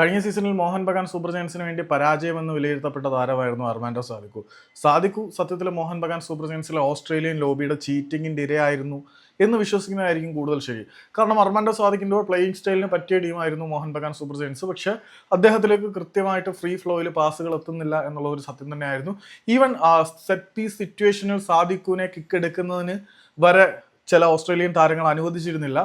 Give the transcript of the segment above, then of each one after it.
കഴിഞ്ഞ സീസണിൽ മോഹൻ ബഗാൻ സൂപ്പർ ജയൻസിന് വേണ്ടി പരാജയമെന്ന് വിലയിരുത്തപ്പെട്ട താരമായിരുന്നു അർമാൻഡോ സാദിക്കു സാദിക്കു സത്യത്തിൽ മോഹൻ ബഗാൻ സൂപ്പർ ജയൻസിലെ ഓസ്ട്രേലിയൻ ലോബിയുടെ ചീറ്റിങ്ങിന്റെ ഇരയായിരുന്നു എന്ന് വിശ്വസിക്കുന്നതായിരിക്കും കൂടുതൽ ശരി. കാരണം അർമാൻഡോ സാദിക്കിന്റെ പ്ലേയിങ് സ്റ്റൈലിന് പറ്റിയ ടീമായിരുന്നു മോഹൻ ബഗാൻ സൂപ്പർ ജയൻസ്. പക്ഷേ അദ്ദേഹത്തിലേക്ക് കൃത്യമായിട്ട് ഫ്രീ ഫ്ലോയിൽ പാസുകൾ എത്തുന്നില്ല എന്നുള്ള ഒരു സത്യം തന്നെയായിരുന്നു. ഈവൻ സെറ്റ് പീസ് സിറ്റുവേഷനിൽ സാദിക്കുവിനെ കിക്ക് എടുക്കുന്നതിന് വരെ ചില ഓസ്ട്രേലിയൻ താരങ്ങൾ അനുവദിച്ചിരുന്നില്ല.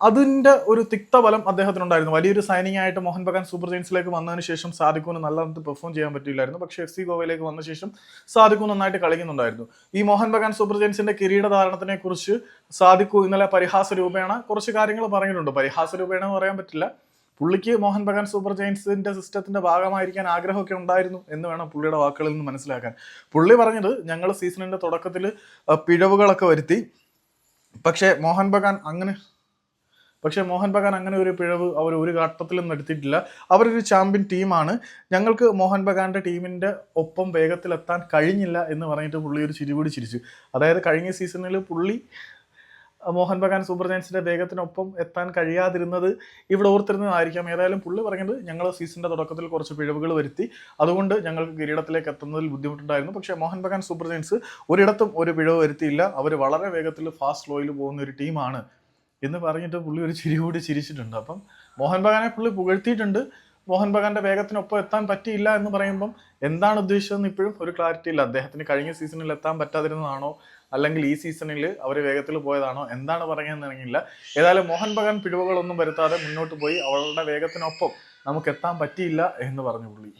അതിന്റെ ഒരു തിക്തഫലം അദ്ദേഹത്തിനുണ്ടായിരുന്നു. വലിയൊരു സൈനിങ് ആയിട്ട് മോഹൻ ബഗാൻ സൂപ്പർ ജെയിൻസിലേക്ക് വന്നതിന് ശേഷം സാദിഖുന് നല്ല പെർഫോം ചെയ്യാൻ പറ്റില്ലായിരുന്നു. പക്ഷേ എഫ് സി ഗോവയിലേക്ക് വന്ന ശേഷം സാദിഖു നന്നായിട്ട് കളിക്കുന്നുണ്ടായിരുന്നു. ഈ മോഹൻ ബഗാൻ സൂപ്പർ ജെയിൻസിന്റെ കിരീടധാരണത്തിനെ കുറിച്ച് സാദിഖു ഇന്നലെ പരിഹാസ രൂപേണ കുറച്ച് കാര്യങ്ങൾ പറഞ്ഞിട്ടുണ്ട്. പരിഹാസ രൂപേണ എന്ന് പറയാൻ പറ്റില്ല. പുള്ളിക്ക് മോഹൻ ബഗാൻ സൂപ്പർ ജയൻസിന്റെ സിസ്റ്റത്തിന്റെ ഭാഗമായിരിക്കാൻ ആഗ്രഹമൊക്കെ ഉണ്ടായിരുന്നു എന്ന് വേണം പുള്ളിയുടെ വാക്കുകളിൽ നിന്ന് മനസ്സിലാക്കാൻ. പുള്ളി പറഞ്ഞത് ഞങ്ങൾ സീസണിന്റെ തുടക്കത്തിൽ പിഴവുകളൊക്കെ വരുത്തി. പക്ഷേ മോഹൻ ബഗാൻ അങ്ങനെ പക്ഷേ മോഹൻ ബഗാൻ അങ്ങനെ ഒരു പിഴവ് അവർ ഒരു ഘട്ടത്തിലും നടത്തിയിട്ടില്ല അവരൊരു ചാമ്പ്യൻ ടീമാണ് ഞങ്ങൾക്ക് മോഹൻ ബഗാന്റെ ടീമിന്റെ ഒപ്പം വേഗത്തിലെത്താൻ കഴിഞ്ഞില്ല എന്ന് പറഞ്ഞിട്ട് പുള്ളി ഒരു ചിരി കൂടി ചിരിച്ചു. അതായത് കഴിഞ്ഞ സീസണിൽ പുള്ളി മോഹൻ ബഗാൻ സൂപ്പർ ജയൻസിന്റെ വേഗത്തിനൊപ്പം എത്താൻ കഴിയാതിരുന്നത് ഇവിടെ ഓർത്തിരുന്നതായിരിക്കാം. ഏതായാലും പുള്ളി പറയുന്നത് ഞങ്ങൾ സീസണിന്റെ തുടക്കത്തിൽ കുറച്ച് പിഴവുകൾ വരുത്തി. അതുകൊണ്ട് ഞങ്ങൾക്ക് കിരീടത്തിലേക്ക് എത്തുന്നതിൽ ബുദ്ധിമുട്ടുണ്ടായിരുന്നു. പക്ഷേ മോഹൻ ബഗാൻ സൂപ്പർ ജയൻസ് ഒരിടത്തും ഒരു പിഴവ് വരുത്തിയില്ല. അവർ വളരെ വേഗത്തിൽ ഫാസ്റ്റ് ഫ്ലോയിൽ പോകുന്ന ഒരു ടീമാണ് എന്ന് പറഞ്ഞിട്ട് പുള്ളി ഒരു ചിരി കൂടി ചിരിച്ചിട്ടുണ്ട്. അപ്പം മോഹൻ ബഗാനെ പുള്ളി പുകഴ്ത്തിയിട്ടുണ്ട്. മോഹൻ ബഗാന്റെ വേഗത്തിനൊപ്പം എത്താൻ പറ്റിയില്ല എന്ന് പറയുമ്പം എന്താണ് ഉദ്ദേശിച്ചതെന്ന് ഇപ്പോഴും ഒരു ക്ലാരിറ്റി ഇല്ല. അദ്ദേഹത്തിന് കഴിഞ്ഞ സീസണിൽ എത്താൻ പറ്റാതിരുന്നതാണോ? അല്ലെങ്കിൽ ഈ സീസണിൽ അവർ വേഗത്തിൽ പോയതാണോ? എന്താണ് പറയുന്നതെന്ന് അറിയില്ല ഏതായാലും മോഹൻ ബഗാൻ പിഴവുകളൊന്നും വരുത്താതെ മുന്നോട്ട് പോയി അവളുടെ വേഗത്തിനൊപ്പം നമുക്ക് എത്താൻ പറ്റിയില്ല എന്ന് പറഞ്ഞു പുള്ളി.